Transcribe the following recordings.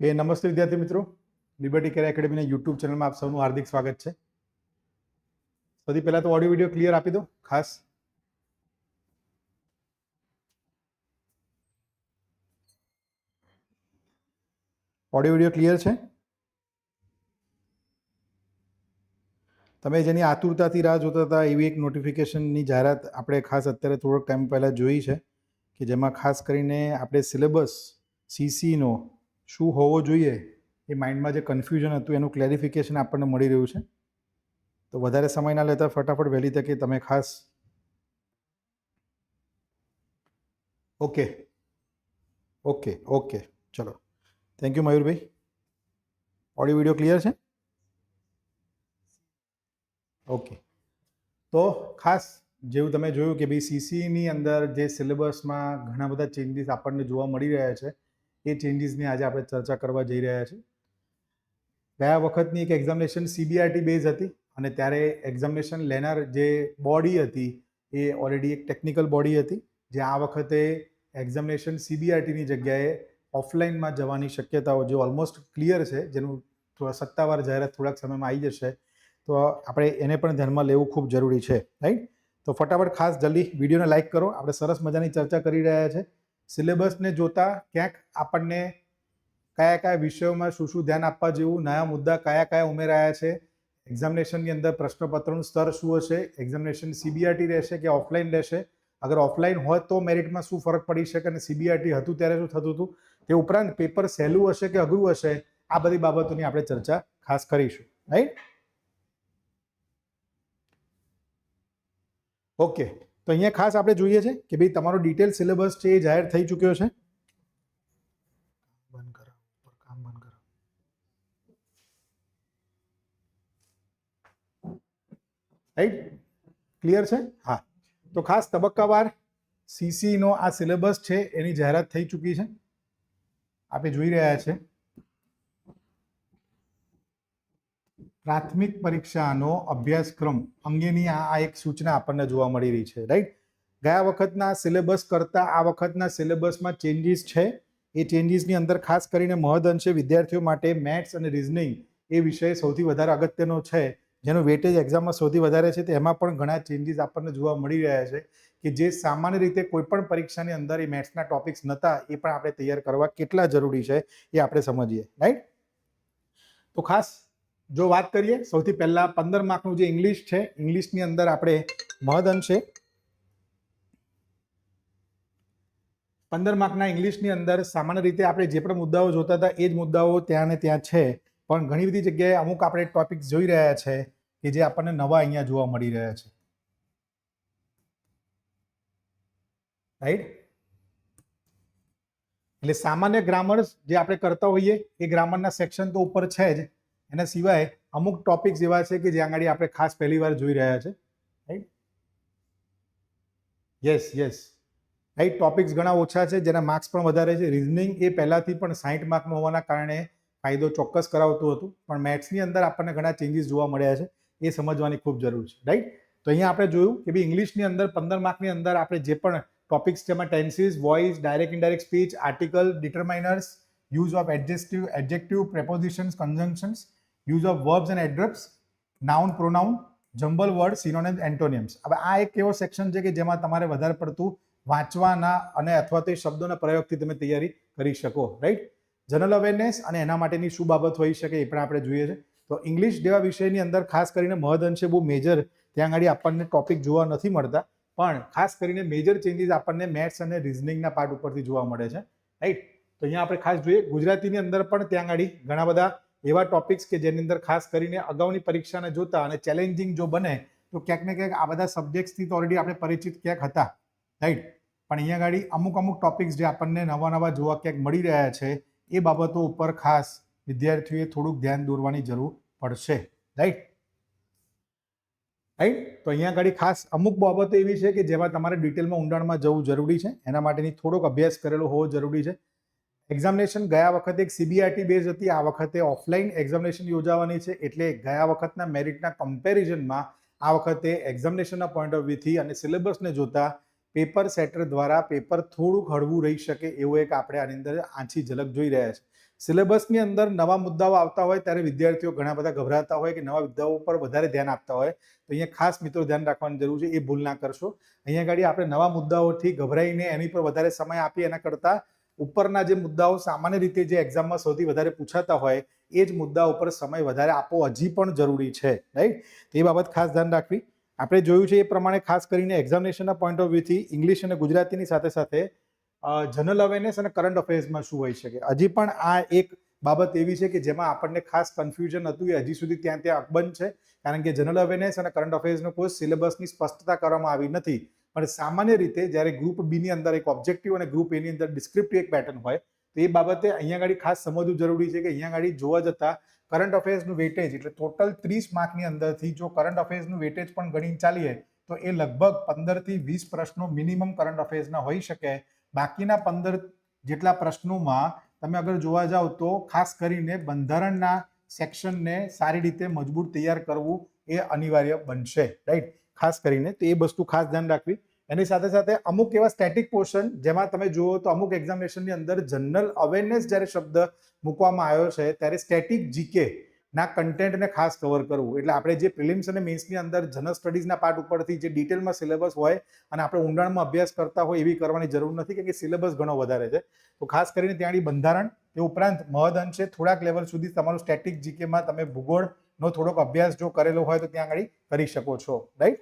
કે નમસ્તે વિદ્યાર્થી મિત્રો. લિબર્ટી કેર એકેડમીના યુટ્યુબ ચેનલમાં આપ સૌનું હાર્દિક સ્વાગત છે. સૌથી પહેલા તો ઓડિયો વીડિયો ક્લિયર આપી દો, ખાસ. ઓડિયો વીડિયો ક્લિયર છે? તમે જેની આતુરતાથી રાહ જોતા હતા એવી એક નોટિફિકેશનની જાહેરાત આપણે ખાસ અત્યારે થોડોક ટાઈમ પહેલાં જોઈ છે, કે જેમાં ખાસ કરીને આપણે સિલેબસ સીસીનો શું હોવો જોઈએ એ માઇન્ડમાં જે કન્ફ્યુઝન હતું એનું ક્લેરિફિકેશન આપણને મળી રહ્યું છે. તો વધારે સમય ના લેતા ફટાફટ વહેલી તકે તમે ખાસ ઓકે ઓકે ઓકે, ચલો. Thank you Mayurbhai. Audio video clear છે? ઓકે. તો ખાસ જેવું તમે જોયું કે ભાઈ સીસીની અંદર જે સિલેબસમાં ઘણા બધા ચેન્જીસ આપણને જોવા મળી રહ્યા છે એ ચેન્જીસની આજે આપણે ચર્ચા કરવા જઈ રહ્યા છીએ. ગયા વખતની એક એક્ઝામિનેશન સીબીઆરટી બેઝ હતી અને ત્યારે એક્ઝામિનેશન લેનાર જે બોડી હતી એ ઓલરેડી એક ટેકનિકલ બોડી હતી, જે આ વખતે એક્ઝામિનેશન સીબીઆરટીની જગ્યાએ ઓફલાઈનમાં જવાની શક્યતાઓ જે ઓલમોસ્ટ ક્લિયર છે, જેનું સત્તાવાર જાહેરાત થોડાક સમયમાં આવી જશે, તો આપણે એને પણ ધ્યાનમાં લેવું ખૂબ જરૂરી છે રાઈટ તો ફટાફટ ખાસ જલ્દી વિડીયોને લાઇક કરો. આપણે સરસ મજાની ચર્ચા કરી રહ્યા છે. સિલેબસને જોતા ક્યાંક આપણને કયા કયા વિષયોમાં શું શું ધ્યાન આપવા જેવું નયા મુદ્દા કયા કયા ઉમેરાયા છે, એક્ઝામિનેશનની અંદર પ્રશ્નપત્રનું સ્તર શું હશે, એક્ઝામિનેશન સીબીઆરટી રહેશે કે ઓફલાઈન રહેશે? અગર ઓફલાઈન હોય તો મેરિટમાં શું ફરક પડી શકે અને સીબીઆરટી હતું ત્યારે શું થતું હતું? તે ઉપરાંત પેપર સહેલું હશે કે અઘરું હશે? આ બધી બાબતોની આપણે ચર્ચા ખાસ કરીશું રાઈટ ઓકે તો અહીંયા ખાસ આપણે જોઈએ છે કે ભાઈ તમારો ડિટેલ સિલેબસ છે એ જાહેર થઈ ચૂક્યો છે. રાઈટ ક્લિયર છે? હા. તો ખાસ તબક્કાવાર સીસીનો આ સિલેબસ છે એની જાહેરાત થઈ ચૂકી છે. આપણે જોઈ રહ્યા છે પ્રાથમિક પરીક્ષાનો અભ્યાસક્રમ અંગેની આ એક સૂચના આપણને જોવા મળી રહી છે રાઈટ ગયા વખતના સિલેબસ કરતાં આ વખતના સિલેબસમાં ચેન્જીસ છે. એ ચેન્જીસની અંદર ખાસ કરીને મહદઅંશે વિદ્યાર્થીઓ માટે મેથ્સ અને રિઝનિંગ એ વિષય સૌથી વધારે અગત્યનો છે. જેનો વેટેજ એક્ઝામમાં સૌથી વધારે છે. તેમાં પણ ઘણા ચેન્જીસ આપણને જોવા મળી રહ્યા છે કે જે સામાન્ય રીતે કોઈ પણ પરીક્ષાની અંદર એ મેથ્સના ટોપિક્સ નહોતા એ પણ આપણે તૈયાર કરવા કેટલા જરૂરી છે એ આપણે સમજીએ રાઈટ તો ખાસ જો વાત કરીએ, સૌથી પહેલા પંદર માર્કનું જે ઇંગ્લિશ છે ઇંગ્લિશની અંદર આપણે મહદ અંશે પંદર માર્કના ઇંગ્લિશની અંદર સામાન્ય રીતે આપણે જે પણ મુદ્દાઓ જોતા હતા, એ જ મુદ્દાઓ ત્યાં ને ત્યાં છે. પણ ઘણી બધી જગ્યાએ અમુક આપણે ટોપિક જોઈ રહ્યા છે કે જે આપણને નવા અહીંયા જોવા મળી રહ્યા છે. રાઈટ એટલે સામાન્ય ગ્રામર્સ જે આપણે કરતા હોઈએ, એ ગ્રામરના સેક્શન તો ઉપર છે જ. એના સિવાય અમુક ટોપિક્સ એવા છે કે જ્યાં આગળ આપણે ખાસ પહેલી વાર જોઈ રહ્યા છે. Right yes yes right topics ઘણા ઓછા છે, જેના માર્ક્સ પણ વધારે છે. રિઝનિંગ એ પહેલાંથી પણ સાઠ માર્કમાં હોવાના કારણે ફાયદો ચોક્કસ કરાવતું હતું, પણ મેથ્સની અંદર આપણને ઘણા ચેન્જીસ જોવા મળ્યા છે. એ સમજવાની ખૂબ જરૂર છે. રાઈટ તો અહીંયા આપણે જોયું કે ભાઈ ઇંગ્લિશની અંદર પંદર માર્કની અંદર આપણે જે પણ ટોપિક્સ જેમાં tenses voice direct indirect speech article determiners use of adjective adjective prepositions conjunctions use of verbs and adverbs noun pronoun jumble word synonyms antonyms હવે આ એક એવો સેક્શન છે કે જેમાં તમારે વધારે પડતું વાંચવાના અને અથવા તો એ શબ્દોના પ્રયોગથી તમે તૈયારી કરી શકો રાઈટ જનરલ અવેરનેસ અને એના માટેની શું બાબત હોઈ શકે એ પણ આપણે જોઈએ છે. તો ઇંગ્લિશ જેવા વિષયની અંદર ખાસ કરીને મહદઅંશે બહુ મેજર ત્યાં આગળ આપણને ટોપિક જોવા નથી મળતા. પણ ખાસ કરીને મેજર ચેન્જીસ આપણને મેથ્સ અને રિઝનિંગના પાર્ટ ઉપરથી જોવા મળે છે રાઈટ તો અહીંયા આપણે ખાસ જોઈએ, ગુજરાતીની અંદર પણ ત્યાં આગળ ઘણા બધા એવા ટોપિક્સ કે જેની અંદર ખાસ કરીને અગાઉની પરીક્ષાને જોતા અને ચેલેન્જિંગ જો બને, તો ક્યાંક ને ક્યાંક આ બધા સબ્જેક્ટ્સથી તો ઓલરેડી આપણે પરિચિત ક્યાંક હતા રાઈટ પણ અહીંયા ગાડી અમુક અમુક ટોપિક્સ જે આપણને નવા નવા જોવા ક્યાંક મળી રહ્યા છે, એ બાબતો ઉપર ખાસ વિદ્યાર્થીઓએ થોડુંક ધ્યાન દોરવાની જરૂર પડશે રાઈટ રાઈટ તો અહીંયા આગળ ખાસ અમુક બાબતો એવી છે કે જેમાં તમારે ડિટેલમાં ઊંડાણમાં જવું જરૂરી છે, એના માટેની થોડોક અભ્યાસ કરેલો હોવો જરૂરી છે એક્ઝામિનેશન ગયા વખતે એક સીબીઆરટી બેઝ હતી. આ વખતે ઓફલાઈન એક્ઝામિનેશન યોજાવાની છે. એટલે ગયા વખતના મેરિટના કમ્પેરિઝનમાં આ વખતે એક્ઝામિનેશનના પોઈન્ટ ઓફ વ્યૂથી અને સિલેબસને જોતા પેપર સેટર દ્વારા પેપર થોડુંક હળવું રહી શકે એવું એક આપણે આની અંદર આછી ઝલક જોઈ રહ્યા છે. સિલેબસની અંદર નવા મુદ્દાઓ આવતા હોય ત્યારે વિદ્યાર્થીઓ ઘણા બધા ગભરાતા હોય કે નવા મુદ્દાઓ પર વધારે ધ્યાન આપતા હોય. તો અહીંયા ખાસ મિત્રો ધ્યાન રાખવાની જરૂર છે. એ ભૂલ ના કરશો. અહીંયા આગળ આપણે નવા મુદ્દાઓથી ગભરાઈને એની પર વધારે સમય આપીએ એના કરતાં ઉપરના જે મુદ્દાઓ સામાન્ય રીતે જે એક્ઝામમાં સૌથી વધારે પૂછાતા હોય, એ જ મુદ્દા ઉપર સમય વધારે આપવો હજી પણ જરૂરી છે રાઈટ તે બાબત ખાસ ધ્યાન રાખવી. આપણે જોયું છે એ પ્રમાણે ખાસ કરીને એક્ઝામિનેશનના પોઈન્ટ ઓફ વ્યૂથી ઇંગ્લિશ અને ગુજરાતીની સાથે સાથે જનરલ અવેરનેસ અને કરંટ અફેર્સમાં શું હોઈ શકે. હજી પણ આ એક બાબત એવી છે કે જેમાં આપણને ખાસ કન્ફ્યુઝન હતું એ હજી સુધી ત્યાં ત્યાં અકબંધ છે. કારણ કે જનરલ અવેરનેસ અને કરંટ અફેર્સનો કોઈ સિલેબસની સ્પષ્ટતા કરવામાં આવી નથી. પણ સામાન્ય રીતે જ્યારે ગ્રુપ બીની અંદર એક ઓબ્જેક્ટિવ અને ગ્રુપ એની અંદર ડિસ્ક્રિપ્ટિવ એક પેટર્ન હોય, તો એ બાબતે અહીંયા આગળ ખાસ સમજવું જરૂરી છે કે અહીંયા આગળ જોવા જતા કરંટ અફેર્સનું વેટેજ એટલે ટોટલ ત્રીસ માર્કની અંદરથી જો કરંટ અફેર્સનું વેટેજ પણ ગણીને ચાલીએ, તો એ લગભગ પંદરથી વીસ પ્રશ્નો મિનિમમ કરંટ અફેર્સના હોઈ શકે. બાકીના પંદર જેટલા પ્રશ્નોમાં તમે અગર જોવા જાઓ તો ખાસ કરીને બંધારણના સેક્શનને સારી રીતે મજબૂત તૈયાર કરવું એ અનિવાર્ય બનશે રાઈટ ખાસ કરીને, તો એ વસ્તુ ખાસ ધ્યાન રાખવી. એની સાથે સાથે અમુક એવા સ્ટેટિક પોર્શન જેમાં તમે જુઓ તો અમુક એક્ઝામિનેશનની અંદર જનરલ અવેરનેસ જ્યારે શબ્દ મૂકવામાં આવ્યો છે, ત્યારે સ્ટેટિક જીકે ના કન્ટેન્ટને ખાસ કવર કરવું. એટલે આપણે જે પ્રિલિમ્સ અને મેન્સની અંદર જનરલ સ્ટડીઝના પાર્ટ ઉપરથી જે ડિટેલમાં સિલેબસ હોય અને આપણે ઊંડાણમાં અભ્યાસ કરતા હોય એવી કરવાની જરૂર નથી કેમ કે સિલેબસ ઘણો વધારે છે. તો ખાસ કરીને ત્યાંની બંધારણ, એ ઉપરાંત મહદ અંશે થોડાક લેવલ સુધી તમારું સ્ટેટિક જીકેમાં તમે ભૂગોળનો થોડોક અભ્યાસ જો કરેલો હોય તો ત્યાં આગળ કરી શકો છો રાઈટ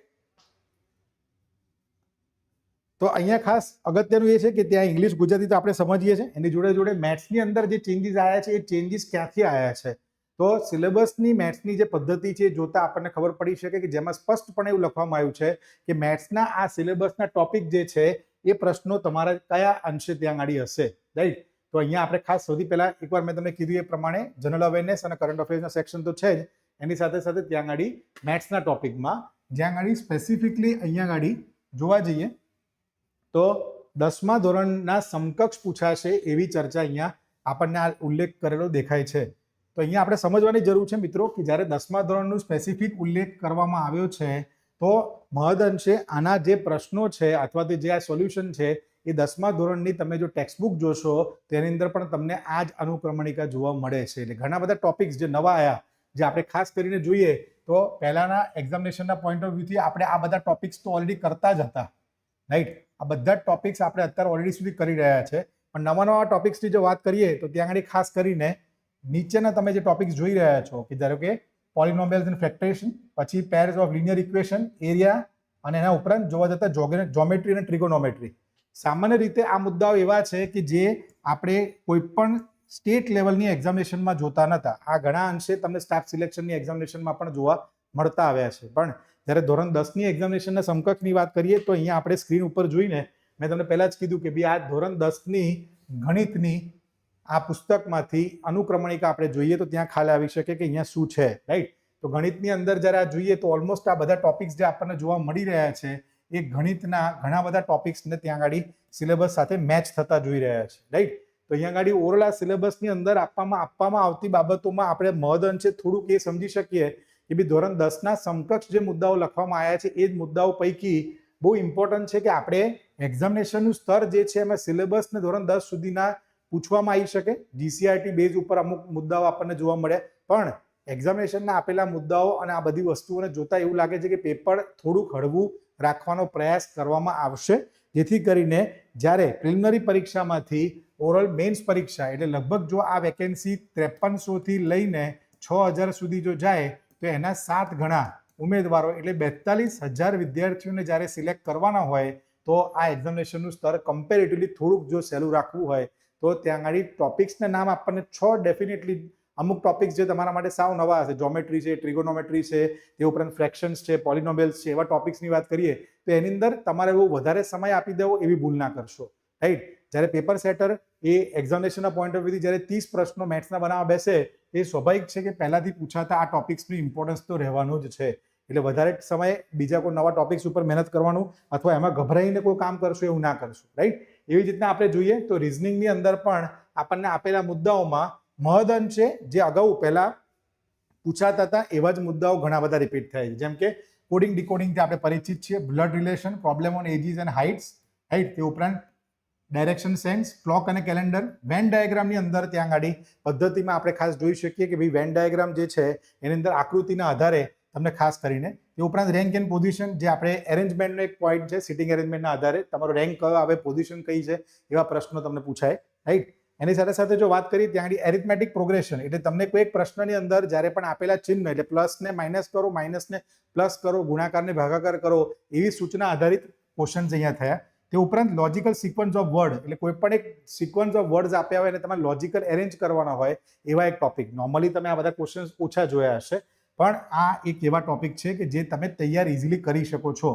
તો અહીંયા ખાસ અગત્યનું એ છે કે ત્યાં ઇંગ્લિશ, ગુજરાતી તો આપણે સમજીએ છીએ. એની જોડે જોડે મેથ્સની અંદર જે ચેન્જીસ આવ્યા છે, એ ચેન્જીસ ક્યાંથી આવ્યા છે? તો સિલેબસની મેથ્સની જે પદ્ધતિ છે, જોતા આપણને ખબર પડી શકે કે જેમાં સ્પષ્ટપણે એવું લખવામાં આવ્યું છે કે મેથ્સના આ સિલેબસના ટોપિક જે છે, એ પ્રશ્નો તમારા કયા અંશે ત્યાં આગળ હશે રાઈટ તો અહીંયા આપણે ખાસ સૌથી પહેલા એકવાર મેં તમને કીધું એ પ્રમાણે જનરલ અવેરનેસ અને કરંટ અફેર્સના સેક્શન તો છે જ. એની સાથે સાથે ત્યાં આગળ મેથ્સના ટોપિકમાં જ્યાં આગળ સ્પેસિફિકલી અહીંયા આગળ જોવા જઈએ તો દસમા ધોરણના સમકક્ષ પૂછાશે એવી ચર્ચા અહીંયા આપણને આ ઉલ્લેખ કરેલો દેખાય છે. તો અહીંયા આપણે સમજવાની જરૂર છે મિત્રો કે જ્યારે દસમા ધોરણનું સ્પેસિફિક ઉલ્લેખ કરવામાં આવ્યો છે, તો મહદઅંશે આના જે પ્રશ્નો છે અથવા તો જે આ સોલ્યુશન છે એ દસમા ધોરણની તમે જો ટેક્સ્ટબુક જોશો, તેની અંદર પણ તમને આ જ અનુક્રમણિકા જોવા મળે છે. એટલે ઘણા બધા ટોપિક્સ જે નવા આવ્યા જે આપણે ખાસ કરીને જોઈએ તો પહેલાના એક્ઝામિનેશનના પોઈન્ટ ઓફ વ્યૂથી આપણે આ બધા ટોપિક્સ તો ઓલરેડી કરતા જ હતા. રાઈટ આ બધા જ ટોપિક્સ આપણે અત્યારે ઓલરેડી સુધી કરી રહ્યા છે. પણ નવા નવા ટોપિક્સની જો વાત કરીએ તો ત્યાં આગળ ખાસ કરીને નીચેના તમે જે ટોપિક્સ જોઈ રહ્યા છો કે ધારો કે પોલિનોમિયલ્સ એન્ડ ફેક્ટરેશન પછી pairs of linear equation area અને એના ઉપરાંત જોવા જતા જોમેટ્રી અને ટ્રિગોનોમેટ્રી સામાન્ય રીતે આ મુદ્દાઓ એવા છે કે જે આપણે કોઈ પણ સ્ટેટ લેવલની એક્ઝામિનેશનમાં જોતા નહોતા આ ઘણા અંશે તમને સ્ટાફ સિલેક્શનની એક્ઝામિનેશનમાં પણ જોવા મળતા આવ્યા છે. પણ જ્યારે ધોરણ દસની એક્ઝામિનેશનના સમકક્ષની વાત કરીએ તો અહીંયા આપણે સ્ક્રીન ઉપર જોઈને મેં તમને પહેલાં જ કીધું કે ભાઈ આ ધોરણ દસની ગણિતની આ પુસ્તકમાંથી અનુક્રમણિકા આપણે જોઈએ તો ત્યાં ખ્યાલ આવી શકે કે અહીંયા શું છે રાઈટ તો ગણિતની અંદર જ્યારે આ જોઈએ તો ઓલમોસ્ટ આ બધા ટોપિક્સ જે આપણને જોવા મળી રહ્યા છે, એ ગણિતના ઘણા બધા ટોપિક્સને ત્યાં આગળ સિલેબસ સાથે મેચ થતા જોઈ રહ્યા છે રાઈટ અહીંયા આગળ ઓવરઓલ આ સિલેબસની અંદર આપવામાં આપવામાં આવતી બાબતોમાં આપણે મહદ અંશે થોડુંક એ સમજી શકીએ કે બી ધોરણ દસના સમકક્ષ જે મુદ્દાઓ લખવામાં આવ્યા છે, એ જ મુદ્દાઓ પૈકી બહુ ઇમ્પોર્ટન્ટ છે કે આપણે એક્ઝામિનેશનનું સ્તર જે છે એમાં સિલેબસને ધોરણ દસ સુધીના પૂછવામાં આવી શકે. જીસીઆરટી બેઝ ઉપર અમુક મુદ્દાઓ આપણને જોવા મળે પણ એક્ઝામિનેશનના આપેલા મુદ્દાઓ અને આ બધી વસ્તુઓને જોતા એવું લાગે છે કે પેપર થોડુંક હળવું રાખવાનો પ્રયાસ કરવામાં આવશે. જેથી કરીને જ્યારે પ્રિલિમિનરી પરીક્ષામાંથી ઓરલ મેન્સ પરીક્ષા એટલે લગભગ જો આ વેકેન્સી ત્રેપનસોથી લઈને છ હજાર સુધી જો જાય, તો એના સાત ગણા ઉમેદવારો એટલે બેતાલીસ હજાર વિદ્યાર્થીઓને જ્યારે સિલેક્ટ કરવાના હોય, તો આ એક્ઝામિનેશનનું સ્તર કમ્પેરેટિવલી થોડુંક જો સહેલું રાખવું હોય, તો ત્યાં આગળ ટોપિક્સના નામ આપણને છ ડેફિનેટલી અમુક ટોપિક્સ જે તમારા માટે સાવ નવા હશે. જોમેટ્રી છે ટ્રિગોનોમેટ્રી છે, તે ઉપરાંત ફ્રેક્શન્સ છે પોલિનોબેલ્સ છે, એવા ટોપિક્સની વાત કરીએ, તો એની અંદર તમારે એવું વધારે સમય આપી દેવો એવી ભૂલ ના કરશો. રાઈટ જ્યારે પેપર સેટર એ એક્ઝામિનેશનના પોઈન્ટ ઓફ વ્યૂથી જ્યારે ત્રીસ પ્રશ્નો મેથ્સના બનાવવા બેસે, એ સ્વાભાવિક છે કે પહેલાંથી પૂછાતા આ ટોપિક્સનું ઇમ્પોર્ટન્સ તો રહેવાનું જ છે. એટલે વધારે સમય બીજા કોઈ નવા ટોપિક્સ ઉપર મહેનત કરવાનું અથવા એમાં ગભરાઈને કોઈ કામ કરશો એવું ના કરશો. રાઈટ એવી રીતના આપણે જોઈએ તો રિઝનિંગની અંદર પણ આપણને આપેલા મુદ્દાઓમાં મહદઅંશે જે અગાઉ પહેલા પૂછાતા હતા, એવા જ મુદ્દાઓ ઘણા બધા રિપીટ થાય છે. જેમ કે કોડિંગ ડિકોડિંગથી આપણે પરિચિત છીએ. Blood relation problem on ages and heights height તે ઉપરાંત ડાયરેક્શન સેન્સ ક્લોક અને કેલેન્ડર વેન ડાયાગ્રામની અંદર ત્યાં આગળ પદ્ધતિમાં આપણે ખાસ જોઈ શકીએ કે ભાઈ વેન ડાયાગ્રામ જે છે, એની અંદર આકૃતિના આધારે તમને ખાસ કરીને એ ઉપરાંત રેન્ક એન્ડ પોઝિશન જે આપણે એરેન્જમેન્ટનો એક પોઈન્ટ છે સિટિંગ એરેન્જમેન્ટના આધારે તમારો રેન્ક કયો આવે પોઝિશન કઈ છે, એવા પ્રશ્નો તમને પૂછાય. રાઈટ એની સાથે સાથે જો વાત કરીએ ત્યાં આગળ એરિથમેટિક પ્રોગ્રેશન એટલે તમને કોઈ એક પ્રશ્નની અંદર જ્યારે પણ આપેલા ચિહ્ન, એટલે પ્લસને માઇનસ કરો માઇનસને પ્લસ કરો, ગુણાકારને ભાગાકાર કરો, એવી સૂચના આધારિત ક્વેશ્ચન્સ અહીંયા થયા. તે ઉપરાંત લોજિકલ સિક્વન્સ ઓફ વર્ડ એટલે કોઈ પણ એક સિક્વન્સ ઓફ વર્ડ્સ આપ્યા હોય અને તમારે લોજિકલ એરેન્જ કરવાના હોય, એવા એક ટોપિક નોર્મલી તમે આ બધા ક્વેશ્ચન્સ ઓછા જોયા હશે. પણ આ એક એવા ટોપિક છે કે જે તમે તૈયાર ઇઝીલી કરી શકો છો.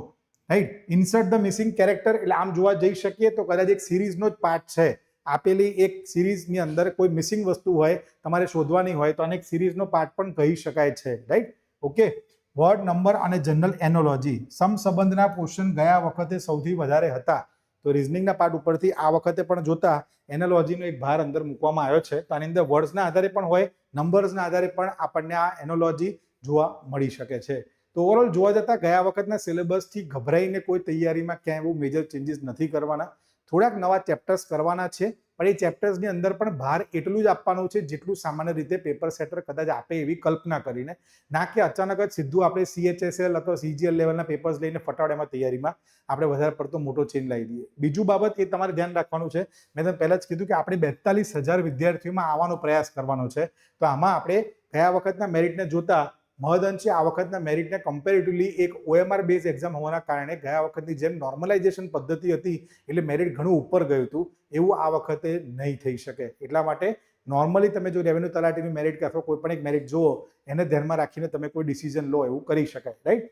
Right insert the missing character એટલે આમ જોવા જઈ શકીએ તો કદાચ એક સિરીઝનો જ પાર્ટ છે. આપેલી એક સિરીઝની અંદર કોઈ મિસિંગ વસ્તુ હોય, તમારે શોધવાની હોય, તો અનેક સિરીઝનો પાર્ટ પણ કહી શકાય છે રાઈટ ઓકે વર્ડ નંબર અને જનરલ એનોલોજી સમ સંબંધના પોર્શન ગયા વખતે સૌથી વધારે હતા. તો રિઝનિંગના પાર્ટ ઉપરથી આ વખતે પણ જોતા એનોલોજીનો એક ભાર અંદર મૂકવામાં આવ્યો છે. તો આની અંદર વર્ડ્સના આધારે પણ હોય નંબર્સના આધારે પણ આપણને આ એનોલોજી જોવા મળી શકે છે. તો ઓવરઓલ જોવા જતા ગયા વખતના સિલેબસથી ગભરાઈને કોઈ તૈયારીમાં ક્યાંય એવું મેજર ચેન્જીસ નથી કરવાના. થોડાક નવા ચેપ્ટર્સ કરવાના છે, પણ એ ચેપ્ટર્સની અંદર પણ ભાર એટલું જ આપવાનું છે, જેટલું સામાન્ય રીતે પેપર સેટર કદાચ આપે એવી કલ્પના કરીને. ના કે અચાનક જ સીધું આપણે સીએચએસએલ અથવા સીજીએલ લેવલના પેપર્સ લઈને ફટાવડામાં તૈયારીમાં આપણે વધારે પડતો મોટો ચેન્જ લાવી દઈએ. બીજું બાબત એ તમારે ધ્યાન રાખવાનું છે, મેં તમે પહેલાં જ કીધું કે આપણે બેતાલીસ હજાર વિદ્યાર્થીઓમાં આવવાનો પ્રયાસ કરવાનો છે. તો આમાં આપણે ગયા વખતના મેરિટને જોતા મહદઅંશે આ વખતના મેરિટને કમ્પેરેટિવલી એક ઓએમઆર બેઝ એક્ઝામ હોવાના કારણે ગયા વખતની જેમ નોર્મલાઇઝેશન પદ્ધતિ હતી એટલે મેરિટ ઘણું ઉપર ગયું હતું. એવું આ વખતે નહીં થઈ શકે. એટલા માટે નોર્મલી તમે જો રેવન્યુ તલાટીની મેરિટ કે અથવા કોઈ પણ એક મેરિટ જુઓ, એને ધ્યાનમાં રાખીને તમે કોઈ ડિસિઝન લો એવું કરી શકાય રાઈટ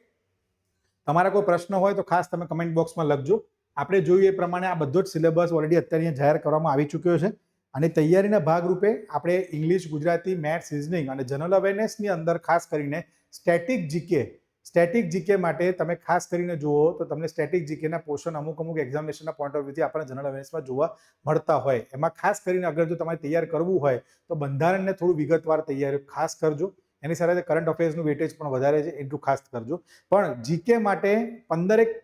તમારા કોઈ પ્રશ્ન હોય તો ખાસ તમે કમેન્ટ બોક્સમાં લખજો. આપણે જોયું એ પ્રમાણે આ બધો જ સિલેબસ ઓલરેડી અત્યારે જાહેર કરવામાં આવી ચૂક્યો છે. અને તૈયારીના ભાગરૂપે આપણે ઇંગ્લિશ ગુજરાતી મેથ્સ રિઝનિંગ અને જનરલ અવેરનેસની અંદર ખાસ કરીને સ્ટેટિક જીકે સ્ટેટિક જીકે માટે તમે ખાસ કરીને જુઓ તો તમને સ્ટેટિક જીકેના પોર્શન અમુક અમુક એક્ઝામિનેશનના પોઈન્ટ ઓફ વ્યૂથી આપણને જનરલ અવેરનેસમાં જોવા મળતા હોય. એમાં ખાસ કરીને અગર જો તમારે તૈયાર કરવું હોય તો બંધારણને થોડું વિગતવાર તૈયારી ખાસ કરજો. એની સાથે કરંટ અફેર્સનું વેટેજ પણ વધારે છે, એટલું ખાસ કરજો. પણ જીકે માટે પંદરેક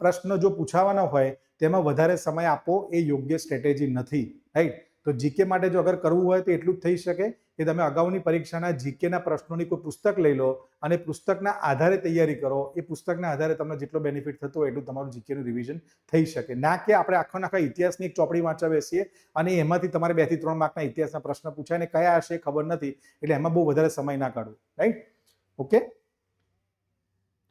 પ્રશ્ન જો પૂછાવાના હોય, તેમાં વધારે સમય આપવો એ યોગ્ય સ્ટ્રેટેજી નથી રાઈટ તો જીકે માટે જો અગર કરવું હોય તો એટલું જ થઈ શકે કે તમે અગાઉની પરીક્ષાના જીકેના પ્રશ્નોની કોઈ પુસ્તક લઈ લો અને પુસ્તકના આધારે તૈયારી કરો. એ પુસ્તકના આધારે તમને જેટલો બેનિફિટ થતો હોય એટલું તમારું જીકેનું રિવિઝન થઈ શકે. ના કે આપણે આખો આખા ઇતિહાસની એક ચોપડી વાંચવા બેસીએ અને એમાંથી તમારે બેથી ત્રણ માર્કના ઇતિહાસના પ્રશ્ન પૂછાય ને કયા હશે ખબર નથી એટલે એમાં બહુ વધારે સમય ના કાઢવો. રાઈટ ઓકે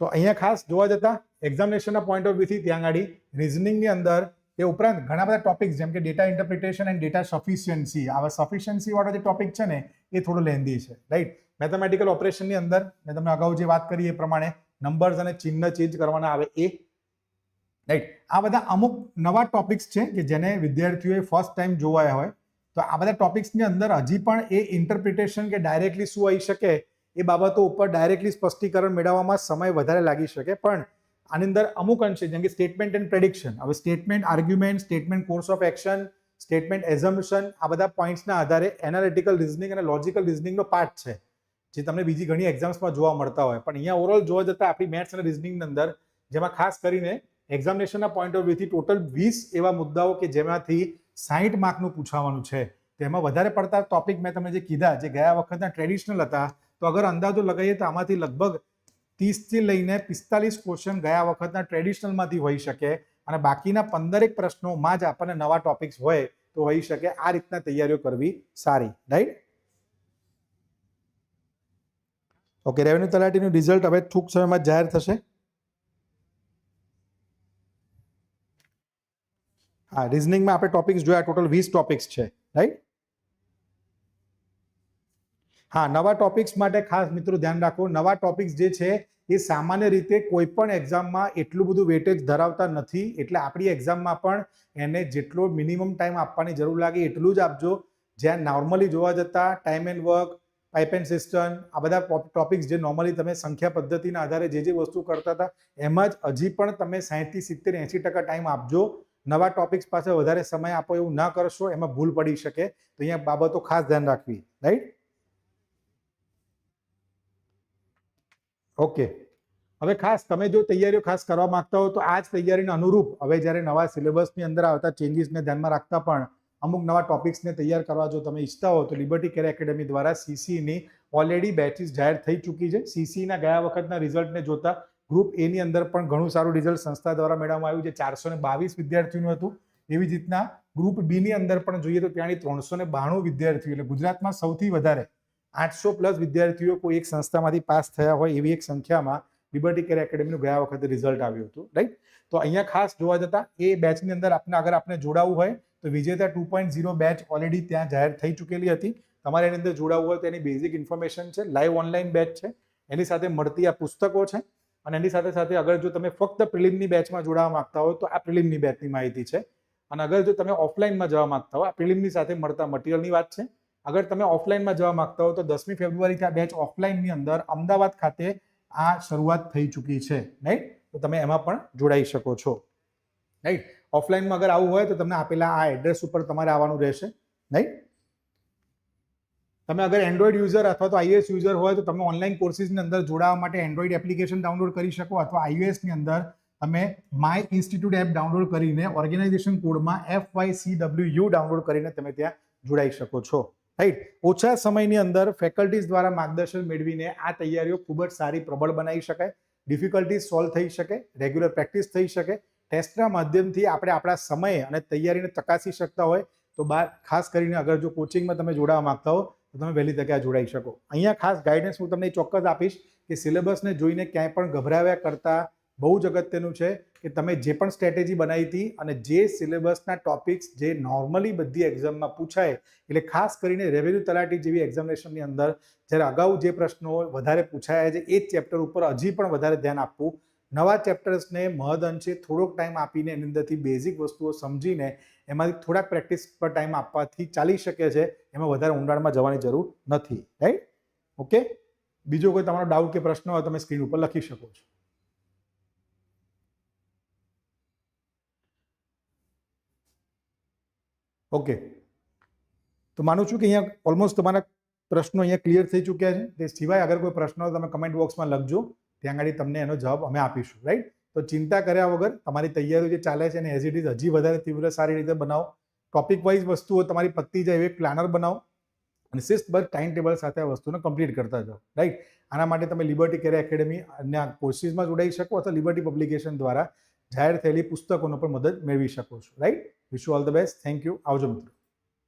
તો અહીંયા ખાસ જોવા જતા એક્ઝામિનેશનના પોઈન્ટ ઓફ વ્યૂથી ત્યાં આગળ રિઝનિંગની અંદર એ ઉપરાંત ઘણા બધા ટોપિક્સ જેમ કે data interpretation and data sufficiency આવા સફિશિયન્સી વાળો જે ટોપિક છે ને, એ થોડો લેન્ધી છે રાઈટ મેથેમેટિકલ ઓપરેશનની અંદર મેં તમને અગાઉ જે વાત કરી એ પ્રમાણે નંબર્સ અને ચિહ્ન ચેન્જ કરવાના આવે એ રાઈટ આ બધા અમુક નવા ટોપિક્સ છે કે જેને વિદ્યાર્થીઓએ ફર્સ્ટ ટાઈમ જોવાયા હોય, તો આ બધા ટોપિક્સની અંદર હજી પણ એ ઇન્ટરપ્રિટેશન કે ડાયરેક્ટલી શું આવી શકે એ બાબતો ઉપર ડાયરેક્ટલી સ્પષ્ટીકરણ મેળવવામાં સમય વધારે લાગી શકે. પણ આની અંદર અમુક અંશે, જેમ કે સ્ટેટમેન્ટ એન્ડ પ્રેડિક્શન હવે statement argument statement course of action statement assumption આ બધા પોઈન્ટ્સના આધારે એનાલિટિકલ રિઝનિંગ અને લોજિકલ રિઝનિંગનો પાર્ટ છે, જે તમને બીજી ઘણી એક્ઝામ્સમાં જોવા મળતા હોય. પણ અહીંયા ઓવરઓલ જોવા જતાં આપણી મેથ્સ અને રિઝનિંગની અંદર, જેમાં ખાસ કરીને એક્ઝામિનેશનના પોઈન્ટ ઓફ વ્યૂથી ટોટલ વીસ એવા મુદ્દાઓ કે જેમાંથી સાહીઠ માર્કનું પૂછાવાનું છે. તેમાં વધારે પડતા ટોપિક મેં તમને જે કીધા, જે ગયા વખતના ટ્રેડિશનલ હતા, તો અગર અંદાજો લગાવીએ તો આમાંથી લગભગ ત્રીસથી લઈને પિસ્તાલીસ ક્વેશ્ચન ગયા વખતના ટ્રેડિશનલમાંથી હોઈ શકે અને બાકીના પંદરેક પ્રશ્નોમાં જ આપણને નવા ટોપિક્સ હોય તો હોઈ શકે. આ રીતના તૈયારીઓ કરવી સારી. રાઈટ ઓકે રેવન્યુ તલાટીનું રિઝલ્ટ હવે ટૂંક સમયમાં જાહેર થશે. હા રિઝનિંગમાં આપણે ટોપિક્સ જોયા. ટોટલ વીસ ટોપિક્સ છે. રાઈટ હા, નવા ટોપિક્સ માટે ખાસ મિત્રો ધ્યાન રાખો. નવા ટોપિક્સ જે છે, એ સામાન્ય રીતે કોઈ પણ એક્ઝામમાં એટલું બધું વેટેજ ધરાવતા નથી. એટલે આપણી એક્ઝામમાં પણ એને જેટલો મિનિમમ ટાઈમ આપવાની જરૂર લાગે, એટલું જ આપજો. જ્યાં નોર્મલી જોવા જતા time and work pipe and cistern આ બધા ટોપિક્સ જે નોર્મલી તમે સંખ્યા પદ્ધતિના આધારે જે જે વસ્તુ કરતા હતા, એમાં જ હજી પણ તમે સાહીઠથી સિત્તેર એંસી ટકા ટાઈમ આપજો. નવા ટોપિક્સ પાસે વધારે સમય આપો એવું ના કરશો, એમાં ભૂલ પડી શકે. તો અહીંયા બાબતો ખાસ ધ્યાન રાખવી. Right okay. હવે ખાસ તમે જો તૈયારીઓ ખાસ કરવા માંગતા હો તો આ જ તૈયારીને અનુરૂપ હવે જ્યારે નવા સિલેબસની અંદર આવતા ચેન્જીસને ધ્યાનમાં રાખતા પણ અમુક નવા ટોપિક્સને તૈયાર કરવા જો તમે ઈચ્છતા હો તો લિબર્ટી કેર એકેડમી દ્વારા સીસીની ઓલરેડી બેચીસ જાહેર થઈ ચૂકી છે. સીસીના ગયા વખતના રિઝલ્ટને જોતા ગ્રુપ એની અંદર પણ ઘણું સારું રિઝલ્ટ સંસ્થા દ્વારા મેળવવામાં આવ્યું છે. ચારસો ને બાવીસ વિદ્યાર્થીઓનું હતું. એવી રીતના ગ્રુપ બીની અંદર પણ જોઈએ તો ત્યાંની ત્રણસો ને બાણું વિદ્યાર્થીઓ, એટલે ગુજરાતમાં સૌથી વધારે આઠસો પ્લસ વિદ્યાર્થીઓ કોઈ એક સંસ્થામાંથી પાસ થયા હોય એવી એક સંખ્યામાં લિબર્ટી કેર એકેડમીનું ગયા વખતે રિઝલ્ટ આવ્યું હતું રાઈટ તો અહીંયા ખાસ જોવા જતા એ બેચની અંદર આપણે અગર આપણે જોડાવવું હોય તો વિજેતા two point zero batch already ત્યાં જાહેર થઈ ચૂકેલી હતી. તમારે એની અંદર જોડાવવું હોય તો એની બેઝિક ઇન્ફોર્મેશન છે લાઈવ ઓનલાઈન બેચ છે, એની સાથે મળતી આ પુસ્તકો છે અને એની સાથે સાથે અગર જો તમે ફક્ત પ્રિલિમની બેચમાં જોડાવા માંગતા હો તો આ પ્રિલિમની બેચની માહિતી છે. અને અગર જો તમે ઓફલાઈનમાં જવા માંગતા હો, આ પ્રિલિમની સાથે મળતા મટીરિયલની વાત છે. અગર તમે ઓફલાઈનમાં જવા માંગતા હો તો દસમી ફેબ્રુઆરીથી આ બેચ ઓફલાઈનની અંદર અમદાવાદ ખાતે આ શરૂઆત થઈ ચૂકી છે રાઈટ તો તમે એમાં પણ જોડાઈ શકો છો રાઈટ ઓફલાઈનમાં અગર આવું હોય તો તમને આપેલા આ એડ્રેસ ઉપર તમારે આવવાનું રહેશે રાઈટ તમે અગર એન્ડ્રોઈડ યુઝર અથવા તો આઈએસ યુઝર હોય તો તમે ઓનલાઈન કોર્સિસની અંદર જોડાવા માટે એન્ડ્રોઈડ એપ્લિકેશન ડાઉનલોડ કરી શકો અથવા આઈએસની અંદર તમે માય ઇન્સ્ટિટ્યૂટ એપ ડાઉનલોડ કરીને ઓર્ગેનાઇઝેશન કોડમાં F Y C W U download કરીને તમે ત્યાં જોડાઈ શકો છો. રાઈટ ઓછા સમયની અંદર ફેકલ્ટીઝ દ્વારા માર્ગદર્શન મેળવીને આ તૈયારીઓ ખૂબ જ સારી, પ્રબળ બનાવી શકાય. ડિફિકલ્ટીઝ સોલ્વ થઈ શકે રેગ્યુલર પ્રેક્ટિસ થઈ શકે. ટેસ્ટના માધ્યમથી આપણે આપણા સમય અને તૈયારીને ચકાસી શકતા હોય તો બાર ખાસ કરીને અગર જો કોચિંગમાં તમે જોડાવા માંગતા હો, તો તમે વહેલી તકે આ જોડાઈ શકો. અહીંયા ખાસ ગાઈડન્સ હું તમને ચોક્કસ આપીશ કે સિલેબસને જોઈને ક્યાંય પણ ગભરાવ્યા કરતાં બહુ જ અગત્યનું છે કે તમે જે પણ સ્ટ્રેટેજી બનાવી હતી અને જે સિલેબસના ટોપિક્સ જે નોર્મલી બધી એક્ઝામમાં પૂછાય, એટલે ખાસ કરીને રેવન્યુ તલાટી જેવી એક્ઝામિનેશનની અંદર જ્યારે અગાઉ જે પ્રશ્નો વધારે પૂછાયા છે, એ જ ચેપ્ટર ઉપર હજી પણ વધારે ધ્યાન આપવું. નવા ચેપ્ટર્સને મહદઅંશે થોડોક ટાઈમ આપીને એની અંદરથી બેઝિક વસ્તુઓ સમજીને એમાંથી થોડાક પ્રેક્ટિસ પર ટાઈમ આપવાથી ચાલી શકે છે, એમાં વધારે ઊંડાણમાં જવાની જરૂર નથી રાઈટ ઓકે બીજો કોઈ તમારો ડાઉટ કે પ્રશ્ન હોય તમે સ્ક્રીન ઉપર લખી શકો છો. ઓકે તો માનું છું કે અહીંયા ઓલમોસ્ટ તમારા પ્રશ્નો અહીંયા ક્લિયર થઈ ચૂક્યા છે. તે સિવાય અગર કોઈ પ્રશ્ન હોય તમે કમેન્ટ બોક્સમાં લખજો. ત્યાં આગળ તમને એનો જવાબ અમે આપીશું રાઈટ તો ચિંતા કર્યા વગર તમારી તૈયારીઓ જે ચાલે છે એને એઝ ઇટ ઇઝ હજી વધારે તીવ્ર સારી રીતે બનાવો. ટોપિક વાઇઝ વસ્તુઓ તમારી પતી જાય એવી પ્લાનર બનાવો અને શિસ્તબદ્ધ ટાઈમ ટેબલ સાથે આ વસ્તુને કમ્પ્લીટ કરતા જાઓ રાઈટ આના માટે તમે લિબર્ટી કેરિયર એકેડમી અને કોર્સિસમાં જોડાઈ શકો અથવા લિબર્ટી પબ્લિકેશન દ્વારા જાહેર થયેલી પુસ્તકોનો પણ મદદ મેળવી શકો છો. Right wish all the best thank you આવજો મિત્રો.